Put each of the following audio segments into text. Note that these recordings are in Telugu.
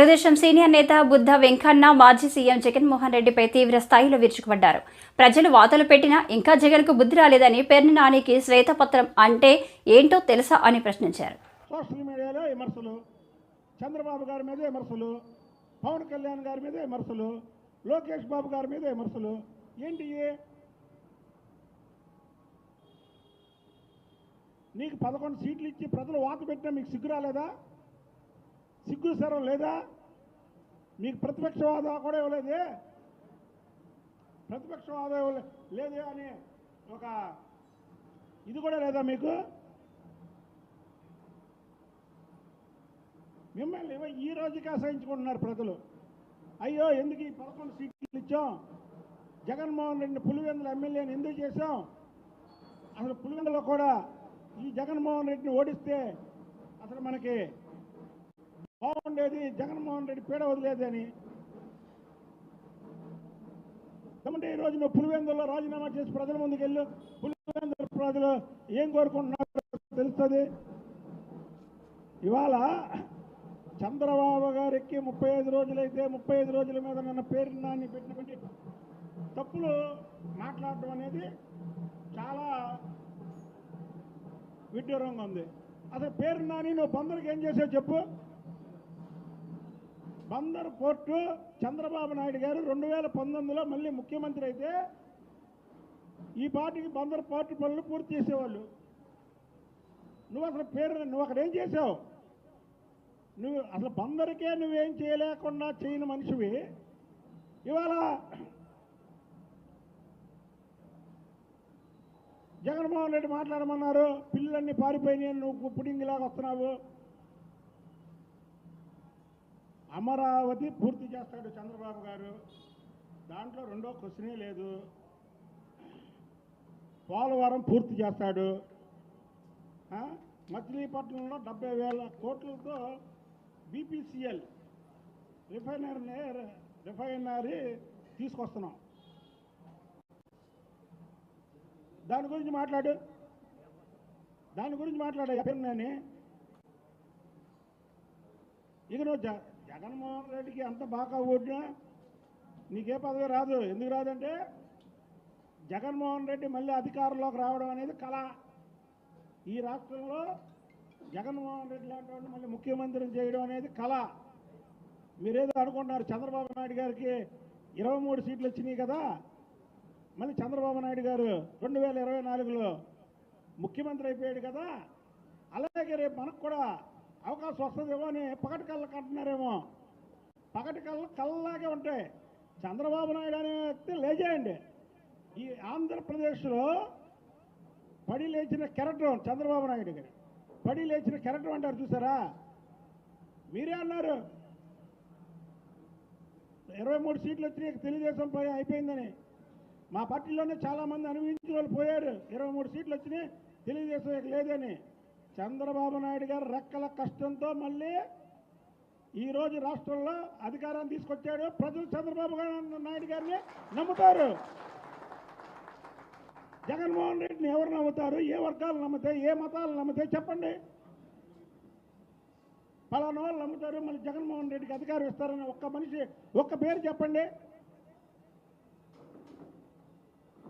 తెలుగుదేశం సీనియర్ నేత బుద్ధ వెంకన్న మాజీ సీఎం జగన్మోహన్ రెడ్డిపై తీవ్ర స్థాయిలో విరుచుకుపడ్డారు. ప్రజలు వాతలు పెట్టినా ఇంకా జగన్కు బుద్ధి రాలేదని పేర్ని నానికి శ్వేతపత్రం అంటే ఏంటో తెలుసా అని ప్రశ్నించారు. సోషల్ మీడియాలో విమర్శలు చంద్రబాబు గారి మీద విమర్శలు పవన్ కళ్యాణ్ గారి మీద విమర్శలు లోకేష్ బాబు గారి మీద విమర్శలు ఏంటి నీకు పదకొండు సీట్లు ఇచ్చి ప్రజలు వాత పెట్టినా మీకు సిగ్గు రాలేదా? సిగ్గు సరం లేదా? మీకు ప్రతిపక్ష హోదా కూడా ఇవ్వలేదే? ప్రతిపక్ష హోదా ఇవ్వలే లేదే అని ఒక ఇది కూడా లేదా మీకు? మిమ్మల్ని ఈ రోజుకి ఆశ్రయించుకుంటున్నారు ప్రజలు. అయ్యో ఎందుకు ఈ పదకొండు సీట్లు ఇచ్చాం? జగన్మోహన్ రెడ్డి పులివెందుల ఎమ్మెల్యేని ఎందుకు చేశాం? అసలు పులివెందులో కూడా ఈ జగన్మోహన్ రెడ్డిని ఓడిస్తే అసలు మనకి బాగుండేది జగన్మోహన్ రెడ్డి పీడ వదిలేదని. ఎందుకంటే ఈ నువ్వు పులివెందుల్లో రాజీనామా చేసి ప్రజల ముందుకు వెళ్ళు. పులివెందుల ప్రజలు ఏం కోరుకుంటున్నారో తెలుస్తుంది. ఇవాళ చంద్రబాబు గారికి ముప్పై ఐదు రోజులైతే ముప్పై ఐదు రోజుల మీద నన్ను పేరు నాని పెట్టినటువంటి తప్పులు మాట్లాడటం అనేది చాలా విడ్డూరంగా ఉంది. అసలు పేరు నాని నువ్వు బందరికి ఏం చేసావు చెప్పు. బందర్ పోర్టు చంద్రబాబు నాయుడు గారు రెండు వేల పంతొమ్మిదిలో మళ్ళీ ముఖ్యమంత్రి అయితే ఈ పార్టీకి బందర్ పోర్టు పనులు పూర్తి చేసేవాళ్ళు. నువ్వు అసలు పేరు నువ్వు అక్కడ ఏం చేసావు నువ్వు అసలు బందరికే నువ్వేం చేయలేకుండా చేయని మనిషివి. ఇవాళ జగన్మోహన్ రెడ్డి మాట్లాడమన్నారు పిల్లలన్నీ పారిపోయినాయి నువ్వు పుడింగిలాగా వస్తున్నావు. అమరావతి పూర్తి చేస్తాడు చంద్రబాబు గారు. దాంట్లో రెండో క్వశ్చనే లేదు. పోలవరం పూర్తి చేస్తాడు. మచిలీపట్నంలో డెబ్బై వేల కోట్లతో బీపీసీఎల్ రిఫైనరీ రిఫైనరీ తీసుకొస్తున్నాం. దాని గురించి మాట్లాడు. దాని గురించి మాట్లాడే నేను ఇక నువ్వు జగన్మోహన్ రెడ్డికి ఎంత బాగా ఓడినా నీకే పదవి రాదు. ఎందుకు రాదంటే జగన్మోహన్ రెడ్డి మళ్ళీ అధికారంలోకి రావడం అనేది కళ. ఈ రాష్ట్రంలో జగన్మోహన్ రెడ్డి లాంటి వాళ్ళు మళ్ళీ ముఖ్యమంత్రిని చేయడం అనేది కళ. మీరేదో అనుకుంటున్నారు చంద్రబాబు నాయుడు గారికి ఇరవై మూడు సీట్లు వచ్చినాయి కదా. మళ్ళీ చంద్రబాబు నాయుడు గారు రెండు వేల ఇరవై నాలుగులో ముఖ్యమంత్రి అయిపోయాడు కదా. అలాగే రేపు మనకు కూడా అవకాశం వస్తుందేమో అని పగటి కళ్ళకు అంటున్నారేమో పగటి కళ్ళ కళ్ళలాగే ఉంటాయి. చంద్రబాబు నాయుడు అనే వ్యక్తి లేచేయండి. ఈ ఆంధ్రప్రదేశ్లో పడి లేచిన కెరటం చంద్రబాబు నాయుడు గారు. పడి లేచిన కెరటం అంటారు చూసారా? మీరే అన్నారు. ఇరవై మూడు సీట్లు వచ్చినాయి తెలుగుదేశం పోయి అయిపోయిందని. మా పార్టీలోనే చాలామంది అనుభవించిన వాళ్ళు పోయారు. ఇరవై మూడు సీట్లు వచ్చినాయి తెలుగుదేశం లేదని. చంద్రబాబు నాయుడు గారు రెక్కల కష్టంతో మళ్ళీ ఈరోజు రాష్ట్రంలో అధికారాన్ని తీసుకొచ్చాడు. ప్రజలు చంద్రబాబు నాయుడు గారిని నమ్ముతారు. జగన్మోహన్ రెడ్డిని ఎవరు నమ్ముతారు? ఏ వర్గాలు నమ్ముతాయి? ఏ మతాలు నమ్ముతాయి? చెప్పండి. పలానా వాళ్ళు నమ్ముతారు. మళ్ళీ జగన్మోహన్ రెడ్డికి అధికారం ఇస్తారని ఒక్క మనిషి ఒక్క పేరు చెప్పండి.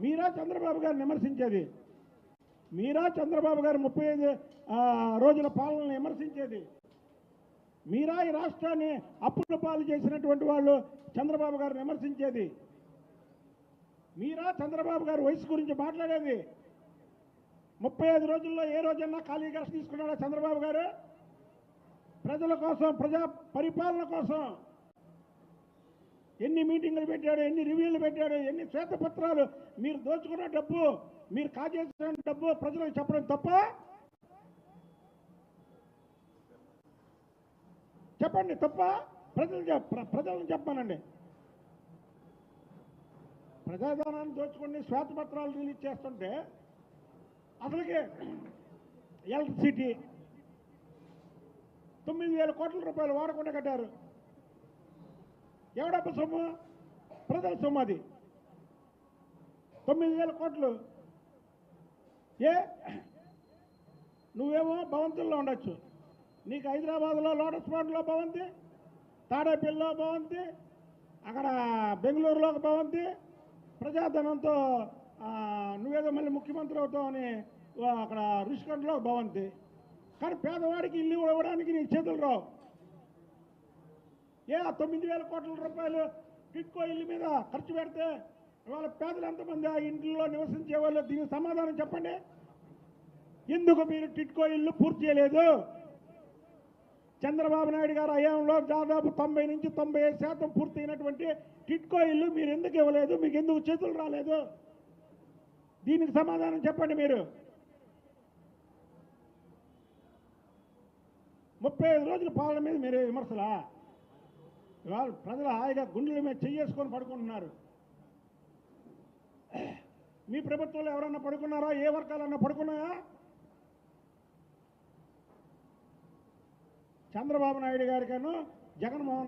మీరా చంద్రబాబు గారిని విమర్శించేది? మీరా చంద్రబాబు గారు ముప్పై ఐదు రోజుల పాలనను విమర్శించేది? మీరా ఈ రాష్ట్రాన్ని అప్పుల పాలు చేసినటువంటి వాళ్ళు చంద్రబాబు గారిని విమర్శించేది? మీరా చంద్రబాబు గారు వయసు గురించి మాట్లాడేది? ముప్పై ఐదు రోజుల్లో ఏ రోజన్నా ఖాళీగా తీసుకున్నాడా చంద్రబాబు గారు? ప్రజల కోసం ప్రజా పరిపాలన కోసం ఎన్ని మీటింగులు పెట్టాడు ఎన్ని రివ్యూలు పెట్టాడు ఎన్ని శ్వేతపత్రాలు మీరు దోచుకున్న డబ్బు మీరు కాజేసిన డబ్బు ప్రజలకు చెప్పడం తప్ప చెప్పండి తప్ప ప్రజలు ప్రజలను చెప్పానండి. ప్రజాధనాన్ని దోచుకుని శ్వేతపత్రాలు రిలీజ్ చేస్తుంటే అసలుకి ఎలక్ట్రిసిటీ తొమ్మిది వేల కోట్ల రూపాయలు వాడకుండా కట్టారు. ఎవడప్ప సొమ్ము? ప్రజల సొమ్ము అది. తొమ్మిది వేల కోట్లు ఏ? నువ్వేమో భవంతుల్లో ఉండొచ్చు. నీకు హైదరాబాద్లో లోటస్ పాండ్లో భవంతి తాడేపల్లిలో భవంతి అక్కడ బెంగళూరులో ఒక భవంతి ప్రజాధనంతో నువ్వేదో మళ్ళీ ముఖ్యమంత్రి అవుతావు అని అక్కడ రుషికొండలో భవంతి. కానీ పేదవాడికి ఇల్లు ఇవ్వడానికి నీకు చేతులు రావు. ఏ తొమ్మిది వేల కోట్ల రూపాయలు టిట్కో ఇల్లు మీద ఖర్చు పెడితే ఇవాళ పేదలు ఎంతమంది ఆ ఇంట్లో నివసించే వాళ్ళు దీనికి సమాధానం చెప్పండి? ఎందుకు మీరు టిట్కో ఇల్లు పూర్తి చేయలేదు? చంద్రబాబు నాయుడు గారు హయాంలో దాదాపు తొంభై నుంచి తొంభై ఐదు శాతం పూర్తయినటువంటి టిట్కో ఇల్లు మీరు ఎందుకు ఇవ్వలేదు? మీకు ఎందుకు చేతులు రాలేదు? దీనికి సమాధానం చెప్పండి మీరు. ముప్పై ఐదు రోజుల పాలన మీద మీరు విమర్శలా? ఇవాళ ప్రజలు హాయిగా గుండెల మీద చెయ్యేసుకొని పడుకుంటున్నారు. మీ ప్రభుత్వంలో ఎవరన్నా పడుకున్నారా? ఏ వర్గాలన్నా పడుకున్నాయా? చంద్రబాబు నాయుడు గారికను జగన్మోహన్